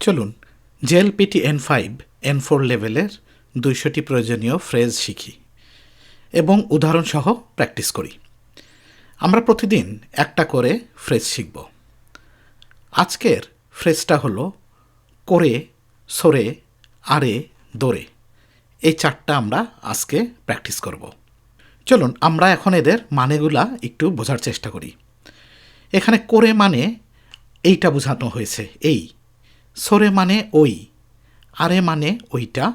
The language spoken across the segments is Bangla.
চলুন JLPT N five N four লেভেলের দুইশোটি প্রয়োজনীয় ফ্রেজ শিখি এবং উদাহরণসহ প্র্যাকটিস করি। আমরা প্রতিদিন একটা করে ফ্রেজ শিখব। আজকের ফ্রেজটা হলো করে, সরে, আরে, দোরে। এই চারটা আমরা আজকে প্র্যাকটিস করব। চলুন, আমরা এখন এদের মানেগুলা একটু বোঝার চেষ্টা করি। এখানে করে মানে এইটা বোঝানো হয়েছে, এই। সরে মানে ওই, আরে মানে ওইটা,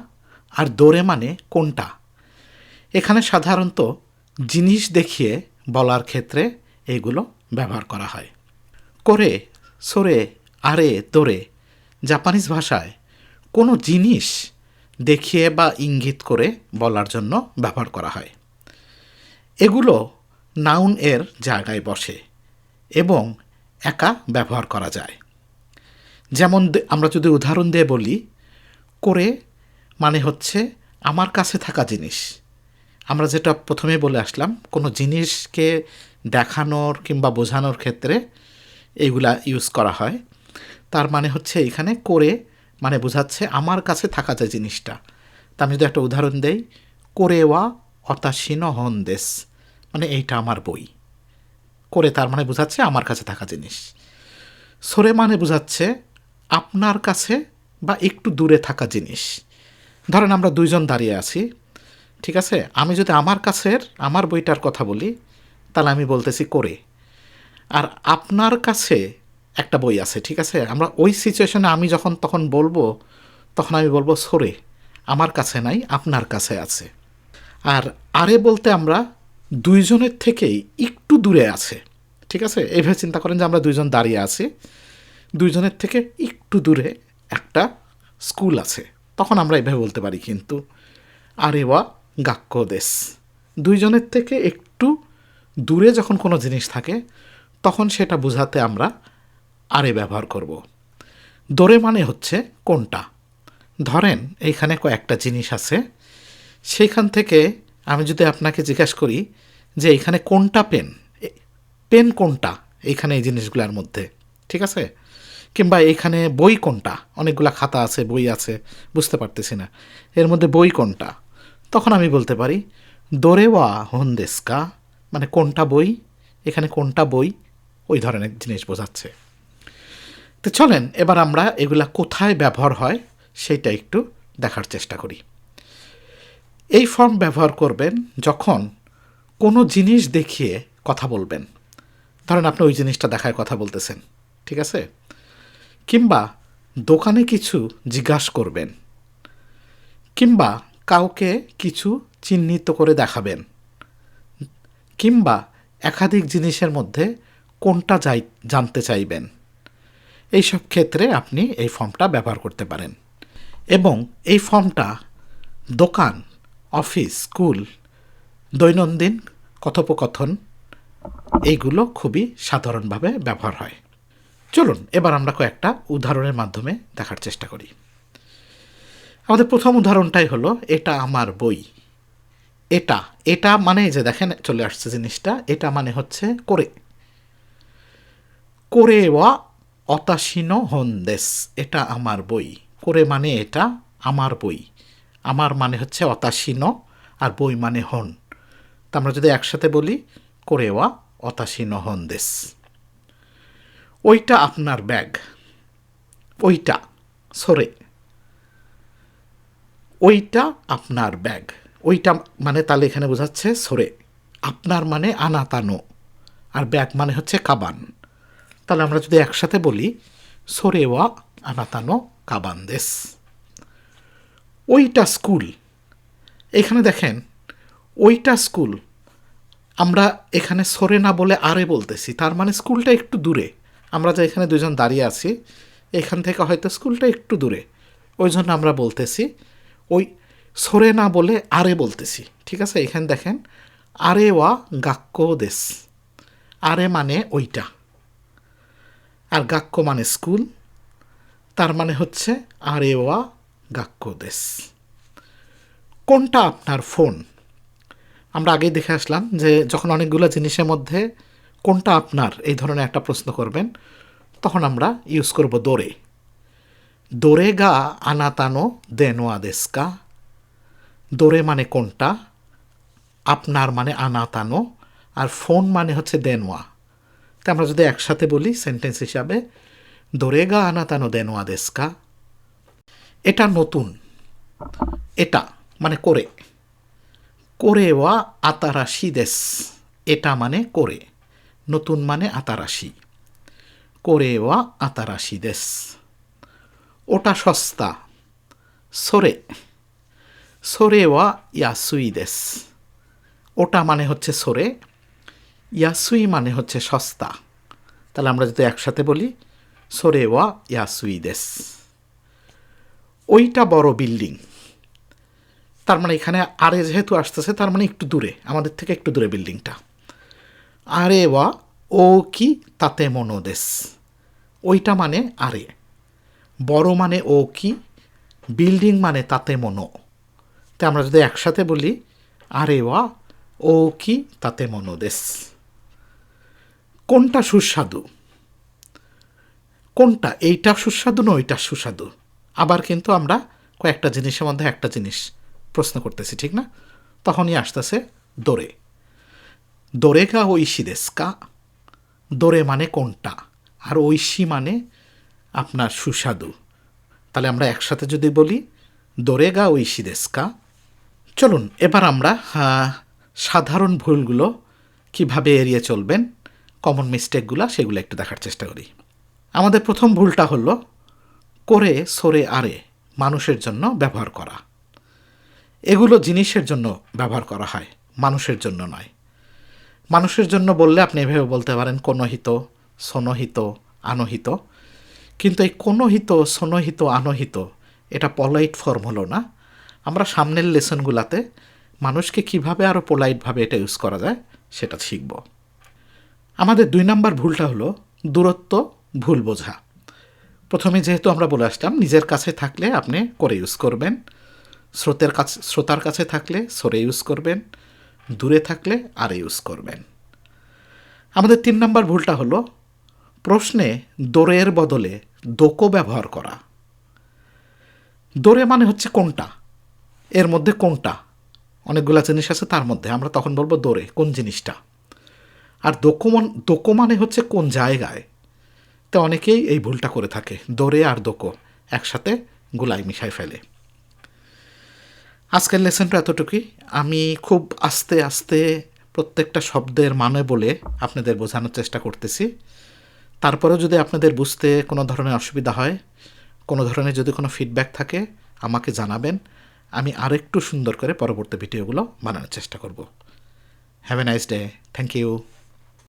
আর দোরে মানে কোনটা। এখানে সাধারণত জিনিস দেখিয়ে বলার ক্ষেত্রে এগুলো ব্যবহার করা হয়। করে, সরে, আরে, দোরে, জাপানিজ ভাষায় কোনো জিনিস দেখিয়ে বা ইঙ্গিত করে বলার জন্য ব্যবহার করা হয়। এগুলো নাউন এর জায়গায় বসে এবং একা ব্যবহার করা যায়। যেমন আমরা যদি উদাহরণ দিয়ে বলি, করে মানে হচ্ছে আমার কাছে থাকা জিনিস। আমরা যেটা প্রথমে বলে আসলাম, কোনো জিনিসকে দেখানোর কিংবা বোঝানোর ক্ষেত্রে এইগুলা ইউজ করা হয়। তার মানে হচ্ছে এখানে করে মানে বোঝাচ্ছে আমার কাছে থাকা যে জিনিসটা। তা আমি যদি একটা উদাহরণ দেই কোরেওয়া অতাসীন হন দেশ মানে এইটা আমার বই। করে তার মানে বোঝাচ্ছে আমার কাছে থাকা জিনিস। সরে মানে বোঝাচ্ছে আপনার কাছে বা একটু দূরে থাকা জিনিস। ধরেন আমরা দুইজন দাঁড়িয়ে আছি, ঠিক আছে? আমি যদি আমার কাছের, আমার বইটার কথা বলি, তাহলে আমি বলতেছি করে। আর আপনার কাছে একটা বই আছে, ঠিক আছে? আমরা ওই সিচুয়েশনে আমি যখন তখন বলব, তখন আমি বলব সরে, আমার কাছে নাই, আপনার কাছে আছে। আর আরে বলতে আমরা দুইজনের থেকেই একটু দূরে আছে, ঠিক আছে? এইভাবে চিন্তা করেন যে আমরা দুইজন দাঁড়িয়ে আছি দুইজনের থেকে একটু দূরে একটা স্কুল আছে। তখন আমরা এভাবে বলতে পারি কিন্তু, আরে ওয়া গাক্য দেশ। দুইজনের থেকে একটু দূরে যখন কোনো জিনিস থাকে, তখন সেটা বোঝাতে আমরা আরে ব্যবহার করব। দোরে মানে হচ্ছে কোনটা? ধরেন এইখানে কয়েকটা জিনিস আছে। সেইখান থেকে আমি যদি আপনাকে জিজ্ঞাসা করি যে এখানে কোনটা পেন? পেন কোনটা? এইখানে এই জিনিসগুলোর মধ্যে, ঠিক আছে? কিংবা এখানে বই কোনটা? অনেকগুলা খাতা আছে, বই আছে, বুঝতে পারতেছি না। এর মধ্যে বই কোনটা? তখন আমি বলতে পারি দোরেওয়া হন্দেস্কা। মানে কোনটা বই? এখানে কোনটা বই? ওই ধরনের জিনিস বোঝাচ্ছে। তো চলেন, এবার আমরা এগুলা কোথায় ব্যবহার হয় সেইটা একটু দেখার চেষ্টা করি। এই ফর্ম ব্যবহার করবেন যখন কোনো জিনিস দেখিয়ে কথা বলবেন। ধরেন আপনি ওই জিনিসটা দেখায় কথা বলতেছেন, ঠিক আছে? কিংবা দোকানে কিছু জিজ্ঞাসা করবেন, কিংবা কাউকে কিছু চিহ্নিত করে দেখাবেন, কিংবা একাধিক জিনিসের মধ্যে কোনটা যাই, জানতে চাইবেন। এইসব ক্ষেত্রে আপনি এই ফর্মটা ব্যবহার করতে পারেন এবং এই ফর্মটা দোকান, অফিস, স্কুল, দৈনন্দিন কথোপকথন, এইগুলো খুবই সাধারণভাবে ব্যবহার হয়। চলুন, এবার আমরা কয়েকটা উদাহরণের মাধ্যমে দেখার চেষ্টা করি। আমাদের প্রথম উদাহরণটাই হলো, এটা আমার বই। এটা। এটা মানে যে দেখেন, চলে আসছে জিনিসটা। এটা মানে হচ্ছে করে। করে ওয়া অতাসীন হন দেশ এটা আমার বই। করে মানে এটা আমার বই। আমার মানে হচ্ছে অতাসীন আর বই মানে হন। তা আমরা যদি একসাথে বলি, করে ওয়া অতাসীন হন দেশ ওইটা আপনার ব্যাগ। ওইটা সরে ওইটা আপনার ব্যাগ। ওইটা মানে তাহলে এখানে বোঝাচ্ছে সরে আপনার মানে আনাতানো। আর ব্যাগ মানে হচ্ছে কাবান। তাহলে আমরা যদি একসাথে বলি সরে ওয়া আনাতানো কাবান দেশ। ওইটা স্কুল। এখানে দেখেন, ওইটা স্কুল। আমরা এখানে সরে না বলে আরে বলতেছি, তার মানে স্কুলটা একটু দূরে। আমরা যে এখানে দুজন দাঁড়িয়ে আছি, এখান থেকে হয়তো স্কুলটা একটু দূরে। ওই জন্য আমরা বলতেছি, ওই সরে না বলে আরে বলতেছি, ঠিক আছে? এখানে দেখেন, আরে ওয়া গাক্য দেশ আরে মানে ওইটা। আর গাক্য মানে স্কুল, তার মানে হচ্ছে আরে ওয়া গাক্য দেশ কোনটা আপনার ফোন? আমরা আগেই দেখে আসলাম যে যখন অনেকগুলো জিনিসের মধ্যে কোনটা আপনার? এই ধরনের একটা প্রশ্ন করবেন। তখন আমরা ইউজ করব দোরে। দোরে গা আনাতানো দেনোয়া দেস্কা দোরে মানে কোনটা? আপনার মানে আনাতানো। আর ফোন মানে হচ্ছে দেনোয়া। তো আমরা যদি একসাথে বলি সেন্টেন্স হিসাবে দোরেগা আনাতানো দেনোয়া দেস্কা এটা নতুন। এটা মানে করে। করে ওয়া আতারাশি দেশ। এটা মানে করে। নতুন মানে আতারাশি। করে ওয়া আতারাশি দেশ ওটা সস্তা। সরে। সরে ওয়া ইয়াসুই দেশ ওটা মানে হচ্ছে সরে। ইয়াসুই মানে হচ্ছে সস্তা। তাহলে আমরা যদি একসাথে বলি সরে ওয়া ইয়াসুই দেশ ওইটা বড় বিল্ডিং। তার মানে এখানে আরে যেহেতু আসতেছে, তার মানে একটু দূরে। আমাদের থেকে একটু দূরে বিল্ডিংটা। আরে ওয়া, ও কি তাতে মনোদেশ ওইটা মানে আরে। বড় মানে ও কি, বিল্ডিং মানে তাতে মনো। তো আমরা যদি একসাথে বলি, আরে ওয়া, ও কি তাতে মনোদেশ কোনটা সুস্বাদু? কোনটা? এইটা সুস্বাদু না ওইটা সুস্বাদু? আবার কিন্তু আমরা কয়েকটা জিনিসের মধ্যে একটা জিনিস প্রশ্ন করতেছি, ঠিক না? তখনই আসতেছে দোরে দোরেগা ঐশি দেশকা দোরে মানে কোনটা আর ঐশী মানে আপনার সুস্বাদু। তাহলে আমরা একসাথে যদি বলি দোরেগা ঐশি দেশকা চলুন, এবার আমরা সাধারণ ভুলগুলো কীভাবে এড়িয়ে চলবেন কমন মিস্টেকগুলো সেগুলো একটু দেখার চেষ্টা করি। আমাদের প্রথম ভুলটা হলো, করে, সরে, আরে, মানুষের জন্য ব্যবহার করা। এগুলো জিনিসের জন্য ব্যবহার করা হয়, মানুষের জন্য নয়। মানুষের জন্য বললে আপনি এভাবে বলতে পারেন, কোনহিত, সনহিত, আনহিত। কিন্তু এই কোনহিত, সনহিত, আনহিত, এটা পলাইট ফর্ম হলো না। আমরা সামনের লেসনগুলাতে মানুষকে কীভাবে আরও পোলাইটভাবে এটা ইউজ করা যায়, সেটা শিখব। আমাদের দুই নাম্বার ভুলটা হলো দূরত্ব, ভুল বোঝা। প্রথমে যেহেতু আমরা বলে আসলাম, নিজের কাছে থাকলে আপনি করে ইউজ করবেন, স্রোতের কাছে শ্রোতার কাছে থাকলে সরে ইউজ করবেন। দূরে থাকলে আর ইউজ করবেন। আমাদের তিন নম্বর ভুলটা হলো, প্রশ্নে দোরের বদলে দোকো ব্যবহার করা। দোরে মানে হচ্ছে কোনটা? এর মধ্যে কোনটা? অনেকগুলা জিনিস আছে তার মধ্যে, আমরা তখন বলব দোরে, কোন জিনিসটা? আর দোকো দোকো মানে হচ্ছে কোন জায়গায়? তো অনেকেই এই ভুলটা করে থাকে, দোরে আর দোকো একসাথে গুলাই মিশাই ফেলে। আজকের লেসনটা এতটুকুই। আমি খুব আস্তে আস্তে প্রত্যেকটা শব্দের মানে বলে আপনাদের বোঝানোর চেষ্টা করতেছি। তারপরেও যদি আপনাদের বুঝতে কোনো ধরনের অসুবিধা হয়, কোনো ধরনের যদি কোনো ফিডব্যাক থাকে, আমাকে জানাবেন। আমি আরেকটু সুন্দর করে পরবর্তী ভিডিওগুলো বানানোর চেষ্টা করব। Have a nice day thank you